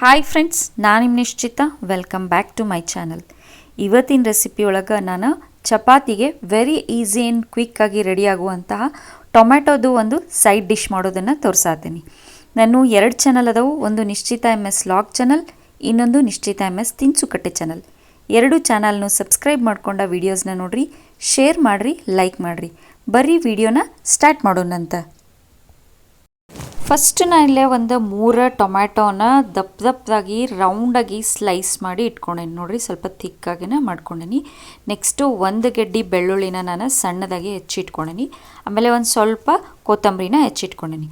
Hi friends ನಾನು ನಿಮ್ಮ ನಿಶ್ಚಿತ. Welcome back to my channel ಇವತ್ತಿನ ರೆಸಿಪಿ ಒಳಗೆ ನಾನು ಚಪಾತಿಗೆ ವೆರಿ ಈಸಿ ಆ್ಯಂಡ್ ಕ್ವಿಕ್ಕಾಗಿ ರೆಡಿ ಆಗುವಂತಹ ಟೊಮ್ಯಾಟೊದು ಒಂದು ಸೈಡ್ ಡಿಶ್ ಮಾಡೋದನ್ನು ತೋರಿಸಾತೀನಿ ನಾನು ಎರಡು ಚಾನಲ್ ಅದಾವು. ಒಂದು ನಿಶ್ಚಿತ ಎಂ ಎಸ್ ಲಾಗ್ ಚಾನಲ್ ಇನ್ನೊಂದು ನಿಶ್ಚಿತ ಎಂ ಎಸ್ ತಿನ್ಸುಕಟ್ಟೆ ಚಾನಲ್ ಎರಡು ಚಾನಲ್ನು ಸಬ್ಸ್ಕ್ರೈಬ್ ಮಾಡ್ಕೊಂಡ ವೀಡಿಯೋಸ್ನ ನೋಡಿರಿ ಶೇರ್ ಮಾಡಿರಿ ಲೈಕ್ ಮಾಡಿರಿ. ಬರೀ ವಿಡಿಯೋನ ಸ್ಟಾರ್ಟ್ ಮಾಡೋಣಂತ. ಫಸ್ಟ್ ನಾನು ಇಲ್ಲೇ ಒಂದು ಮೂರು ಟೊಮ್ಯಾಟೋನ ದಪ್ಪ ದಪ್ಪದಾಗಿ ರೌಂಡಾಗಿ ಸ್ಲೈಸ್ ಮಾಡಿ ಇಟ್ಕೊಂಡೇನಿ. ನೋಡಿರಿ ಸ್ವಲ್ಪ ತಿಕ್ಕಾಗಿನ ಮಾಡ್ಕೊಂಡೇನಿ. ನೆಕ್ಸ್ಟು ಒಂದು ಗೆಡ್ಡಿ ಬೆಳ್ಳುಳ್ಳಿನ ನಾನು ಸಣ್ಣದಾಗಿ ಹೆಚ್ಚಿಟ್ಕೊಂಡೇನಿ ಆಮೇಲೆ ಒಂದು ಸ್ವಲ್ಪ ಕೊತ್ತಂಬರಿನ ಹೆಚ್ಚಿಟ್ಕೊಂಡೇನಿ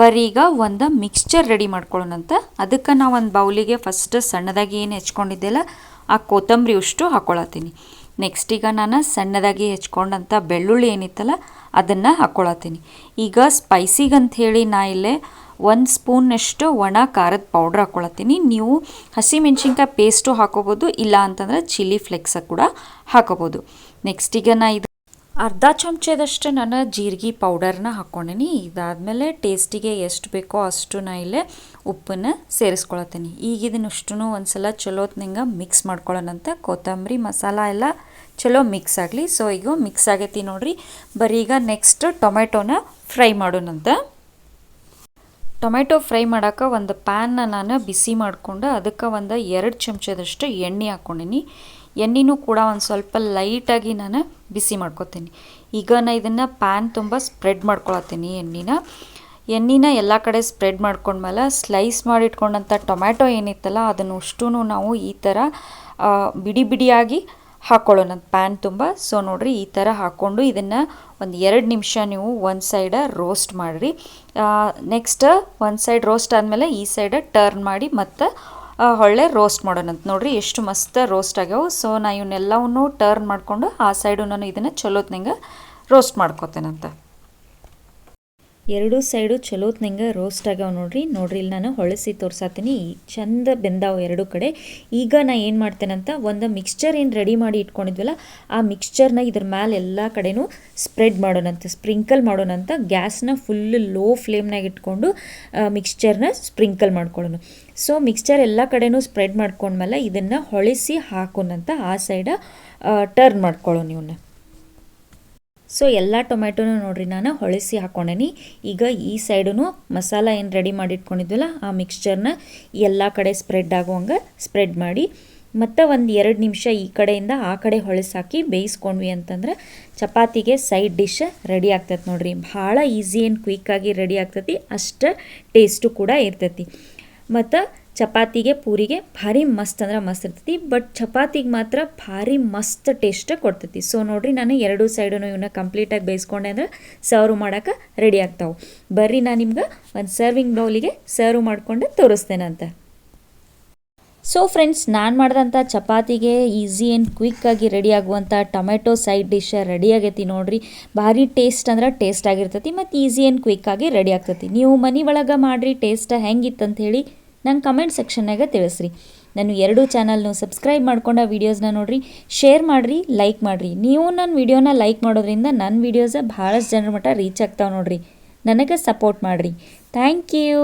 ಬರೀ ಈಗ ಒಂದು ಮಿಕ್ಸ್ಚರ್ ರೆಡಿ ಮಾಡ್ಕೊಳ್ಳೋಣಂತ ಅದಕ್ಕೆ ನಾವು ಒಂದು ಬೌಲಿಗೆ ಫಸ್ಟ್ ಸಣ್ಣದಾಗಿ ಏನು ಹೆಚ್ಕೊಂಡಿದ್ದೆಲ್ಲ ಆ ಕೊತ್ತಂಬರಿ ಅಷ್ಟು ಹಾಕ್ಕೊಳತ್ತೀನಿ ನೆಕ್ಸ್ಟ್ ಈಗ ನಾನು ಸಣ್ಣದಾಗಿ ಹೆಚ್ಕೊಂಡಂಥ ಬೆಳ್ಳುಳ್ಳಿ ಏನಿತ್ತಲ್ಲ ಅದನ್ನು ಹಾಕ್ಕೊಳತ್ತೀನಿ ಈಗ ಸ್ಪೈಸಿಗಂತ ಹೇಳಿ ನಾ ಇಲ್ಲೇ ಒಂದು ಸ್ಪೂನ್ನಷ್ಟು ಒಣ ಖಾರದ ಪೌಡ್ರ್ ಹಾಕ್ಕೊಳತ್ತೀನಿ ನೀವು ಹಸಿಮೆಣ್ಸಿನ್ಕಾಯಿ ಪೇಸ್ಟು ಹಾಕೋಬೋದು, ಇಲ್ಲ ಅಂತಂದ್ರೆ ಚಿಲ್ಲಿ ಫ್ಲೆಕ್ಸ ಕೂಡ ಹಾಕೋಬೋದು. ನೆಕ್ಸ್ಟ್ ಈಗ ನಾ ಇದು ಅರ್ಧ ಚಮಚದಷ್ಟು ನಾನು ಜೀರಿಗೆ ಪೌಡರ್ನ ಹಾಕ್ಕೊಂಡೀನಿ. ಇದಾದಮೇಲೆ ಟೇಸ್ಟಿಗೆ ಎಷ್ಟು ಬೇಕೋ ಅಷ್ಟು ನಾ ಇಲ್ಲೇ ಉಪ್ಪನ್ನು ಸೇರಿಸ್ಕೊಳತ್ತೀನಿ. ಈಗ ಇದನ್ನಷ್ಟು ಒಂದು ಸಲ ಚಲೋತ್ನಂಗೆ ಮಿಕ್ಸ್ ಮಾಡ್ಕೊಳ್ಳೋಣಂತ ಕೊತ್ತಂಬರಿ ಮಸಾಲ ಎಲ್ಲ ಚಲೋ ಮಿಕ್ಸ್ ಆಗಲಿ. ಸೊ ಈಗ ಮಿಕ್ಸ್ ಆಗೈತಿ ನೋಡ್ರಿ. ಬರೀ ಈಗ ನೆಕ್ಸ್ಟ್ ಟೊಮೆಟೊನ ಫ್ರೈ ಮಾಡೋಣಂತ ಟೊಮೆಟೊ ಫ್ರೈ ಮಾಡೋಕೆ ಒಂದು ಪ್ಯಾನ್ನ ನಾನು ಬಿಸಿ ಮಾಡಿಕೊಂಡು ಅದಕ್ಕೆ ಒಂದು ಎರಡು ಚಮಚದಷ್ಟು ಎಣ್ಣೆ ಹಾಕ್ಕೊಂಡಿನಿ ಎಣ್ಣೆನೂ ಕೂಡ ಒಂದು ಸ್ವಲ್ಪ ಲೈಟಾಗಿ ನಾನು ಬಿಸಿ ಮಾಡ್ಕೊತೀನಿ. ಈಗ ನಾನು ಇದನ್ನು ಪ್ಯಾನ್ ತುಂಬ ಸ್ಪ್ರೆಡ್ ಮಾಡ್ಕೊಳತ್ತೀನಿ ಎಣ್ಣೆನ. ಎಣ್ಣೆನ ಎಲ್ಲ ಕಡೆ ಸ್ಪ್ರೆಡ್ ಮಾಡ್ಕೊಂಡ್ಮೇಲೆ ಸ್ಲೈಸ್ ಮಾಡಿಟ್ಕೊಂಡಂಥ ಟೊಮ್ಯಾಟೊ ಏನಿತ್ತಲ್ಲ ಅದನ್ನು ಅಷ್ಟೂ ನಾವು ಈ ಥರ ಬಿಡಿ ಬಿಡಿಯಾಗಿ ಹಾಕ್ಕೊಳ್ಳೋಣ ಪ್ಯಾನ್ ತುಂಬ. ಸೊ ನೋಡಿರಿ, ಈ ಥರ ಹಾಕ್ಕೊಂಡು ಇದನ್ನು ಒಂದು ಎರಡು ನಿಮಿಷ ನೀವು ಒಂದು ಸೈಡ ರೋಸ್ಟ್ ಮಾಡಿರಿ. ನೆಕ್ಸ್ಟ್ ಒಂದು ಸೈಡ್ ರೋಸ್ಟ್ ಆದಮೇಲೆ ಈ ಸೈಡ ಟರ್ನ್ ಮಾಡಿ ಮತ್ತು ಹೊಳ್ಳೆ ರೋಸ್ಟ್ ಮಾಡೋಣಂತ ನೋಡಿರಿ, ಎಷ್ಟು ಮಸ್ತ್ ರೋಸ್ಟ್ ಆಗ್ಯಾವೆ. ಸೊ ನಾ ಇವನ್ನೆಲ್ಲವನ್ನು ಟರ್ನ್ ಮಾಡಿಕೊಂಡು ಆ ಸೈಡು ನಾನು ಇದನ್ನು ಚಲೋತ್ನಂಗೆ ರೋಸ್ಟ್ ಮಾಡ್ಕೋತೇನಂತ. ಎರಡು ಸೈಡು ಚಲೋತ್ನಂಗೆ ರೋಸ್ಟ್ ಆಗ್ಯಾವ ನೋಡ್ರಿ. ನೋಡ್ರಿ ಇಲ್ಲಿ ನಾನು ಹೊಳಸಿ ತೋರ್ಸಾತೀನಿ. ಚಂದ ಬೆಂದಾವ ಎರಡು ಕಡೆ. ಈಗ ನಾ ಏನು ಮಾಡ್ತೇನಂತ ಒಂದು ಮಿಕ್ಸ್ಚರ್ ಏನು ರೆಡಿ ಮಾಡಿ ಇಟ್ಕೊಂಡಿದ್ವಲ್ಲ, ಆ ಮಿಕ್ಸ್ಚರ್ನ ಇದ್ರ ಮೇಲೆ ಎಲ್ಲ ಕಡೆನೂ ಸ್ಪ್ರೆಡ್ ಮಾಡೋಣಂತ ಸ್ಪ್ರಿಂಕಲ್ ಮಾಡೋಣಂತ ಗ್ಯಾಸ್ನ ಫುಲ್ ಲೋ ಫ್ಲೇಮ್ನಾಗ ಇಟ್ಕೊಂಡು ಮಿಕ್ಸ್ಚರ್ನ ಸ್ಪ್ರಿಂಕಲ್ ಮಾಡ್ಕೊಳ್ಳೋಣ. ಸೊ ಮಿಕ್ಸ್ಚರ್ ಎಲ್ಲ ಕಡೆನೂ ಸ್ಪ್ರೆಡ್ ಮಾಡ್ಕೊಂಡ್ಮೇಲೆ ಇದನ್ನು ಹೊಳಿಸಿ ಹಾಕೋಣಂತ ಆ ಸೈಡ ಟರ್ನ್ ಮಾಡ್ಕೊಳ್ಳೋಣ ಇವನ್ನ ಸೊ ಎಲ್ಲ ಟೊಮೆಟೊನು ನೋಡ್ರಿ ನಾನು ಹೊಳಿಸಿ ಹಾಕ್ಕೊಂಡೇನಿ ಈಗ ಈ ಸೈಡೂ ಮಸಾಲ ಏನು ರೆಡಿ ಮಾಡಿ ಇಟ್ಕೊಂಡಿದ್ವಲ್ಲ ಆ ಮಿಕ್ಸ್ಚರ್ನ ಎಲ್ಲ ಕಡೆ ಸ್ಪ್ರೆಡ್ ಆಗುವಂಗೆ ಸ್ಪ್ರೆಡ್ ಮಾಡಿ, ಮತ್ತು ಒಂದು ಎರಡು ನಿಮಿಷ ಈ ಕಡೆಯಿಂದ ಆ ಕಡೆ ಹೊಳಸಾಕಿ ಬೇಯಿಸ್ಕೊಂಡ್ವಿ ಅಂತಂದ್ರೆ ಚಪಾತಿಗೆ ಸೈಡ್ ಡಿಶ್ ರೆಡಿ ಆಗ್ತೈತೆ ನೋಡ್ರಿ. ಭಾಳ ಈಸಿ ಆ್ಯಂಡ್ ಕ್ವಿಕ್ಕಾಗಿ ರೆಡಿ ಆಗ್ತೈತಿ. ಅಷ್ಟು ಟೇಸ್ಟು ಕೂಡ ಇರ್ತೈತಿ. ಮತ್ತು ಚಪಾತಿಗೆ, ಪೂರಿಗೆ ಭಾರಿ ಮಸ್ತ್ ಅಂದ್ರೆ ಮಸ್ತ್ ಇರ್ತೈತಿ. ಬಟ್ ಚಪಾತಿಗೆ ಮಾತ್ರ ಭಾರಿ ಮಸ್ತ್ ಟೇಸ್ಟ್ ಕೊಡ್ತೈತಿ. ಸೊ ನೋಡಿರಿ, ನಾನು ಎರಡು ಸೈಡೂ ಇವನ್ನ ಕಂಪ್ಲೀಟಾಗಿ ಬೇಯಿಸ್ಕೊಂಡೆ ಅಂದ್ರೆ ಸರ್ವ್ ಮಾಡೋಕೆ ರೆಡಿ ಆಗ್ತಾವೆ. ಬರ್ರಿ ನಾನು ನಿಮ್ಗೆ ಒಂದು ಸರ್ವಿಂಗ್ ಬೌಲಿಗೆ ಸರ್ವ್ ಮಾಡಿಕೊಂಡು ತೋರಿಸ್ತೇನಂತ. ಸೊ ಫ್ರೆಂಡ್ಸ್ ನಾನು ಮಾಡಿದಂಥ ಚಪಾತಿಗೆ ಈಸಿ ಆ್ಯಂಡ್ ಕ್ವಿಕ್ಕಾಗಿ ರೆಡಿ ಆಗುವಂಥ ಟೊಮೆಟೊ ಸೈಡ್ ಡಿಶ್ ರೆಡಿ ಆಗೈತಿ ನೋಡಿರಿ. ಭಾರಿ ಟೇಸ್ಟ್ ಅಂದ್ರೆ ಟೇಸ್ಟ್ ಆಗಿರ್ತೈತಿ ಮತ್ತು ಈಸಿ ಆ್ಯಂಡ್ ಕ್ವಿಕ್ಕಾಗಿ ರೆಡಿ ಆಗ್ತೈತಿ. ನೀವು ಮನೆ ಒಳಗೆ ಮಾಡಿರಿ ಟೇಸ್ಟ್ ಅಂತ ಹೇಳಿ ನಂಗೆ ಕಮೆಂಟ್ ಸೆಕ್ಷನ್ನಾಗ ತಿಳಿಸ್ರಿ. ನಾನು ಎರಡು ಚಾನಲ್ನು ಸಬ್ಸ್ಕ್ರೈಬ್ ಮಾಡ್ಕೊಂಡ ವೀಡಿಯೋಸ್ನ ನೋಡಿರಿ ಶೇರ್ ಮಾಡಿರಿ ಲೈಕ್ ಮಾಡಿರಿ. ನೀವು ನನ್ನ ವೀಡಿಯೋನ ಲೈಕ್ ಮಾಡೋದ್ರಿಂದ ನನ್ನ ವೀಡಿಯೋಸ ಭಾಳಷ್ಟು ಜನರ ಮಟ್ಟ ರೀಚ್ ಆಗ್ತಾವೆ ನೋಡಿರಿ. ನನಗೆ ಸಪೋರ್ಟ್ ಮಾಡಿರಿ. Thank you